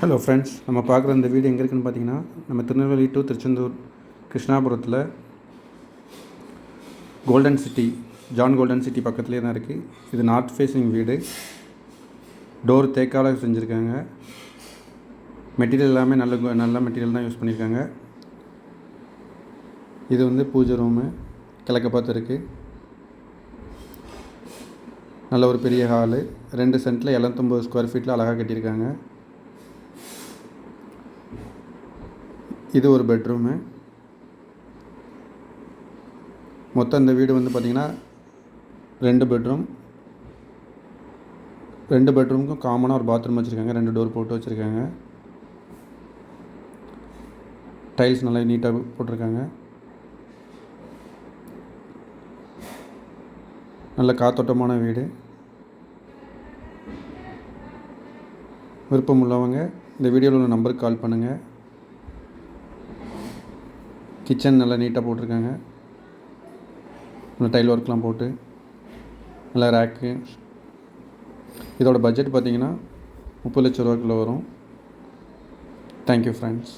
Hello friends நம்ம பார்க்குற இந்த வீடு எங்கே இருக்குன்னு பார்த்தீங்கன்னா நம்ம திருநெல்வேலி டு திருச்செந்தூர் கிருஷ்ணாபுரத்தில் கோல்டன் சிட்டி ஜான் கோல்டன் சிட்டி பக்கத்துலேயே தான் இருக்குது இது நார்த் ஃபேஸிங் வீடு. டோர் தேக்கால செஞ்சுருக்காங்க. மெட்டீரியல் எல்லாமே நல்ல கு- நல்ல மெட்டீரியல் தான் யூஸ் பண்ணியிருக்காங்க இது வந்து பூஜை ரூமு கிழக்க பார்த்து இருக்குது நல்ல ஒரு பெரிய ஹாலு ரெண்டு சென்ட்டில் எழுநூத்தொம்பது ஸ்கொயர் ஃபீட்டில் அழகாக கட்டியிருக்காங்க. இது ஒரு பெட்ரூமு. மொத்தம் இந்த வீடு வந்து பார்த்திங்கன்னா ரெண்டு பெட்ரூம். ரெண்டு பெட்ரூமுக்கும் காமனாக ஒரு பாத்ரூம் வச்சுருக்காங்க. ரெண்டு டோர் போட்டு வச்சுருக்காங்க. டைல்ஸ் நல்லா நீட்டாக போட்டிருக்காங்க. நல்ல காத்தோட்டமான வீடு. விருப்பம் உள்ளவங்க இந்த வீடியோவில் உள்ள நம்பருக்கு கால் பண்ணுங்கள் கிச்சன் நல்லா நீட்டாக போட்டிருக்காங்க. நல்லா டைல் ஒர்க்லாம் போட்டு நல்லா ரேக்கு இதோட பட்ஜெட் பார்த்தீங்கன்னா முப்பது லட்ச ரூபாய்க்குள்ளே வரும். Thank you friends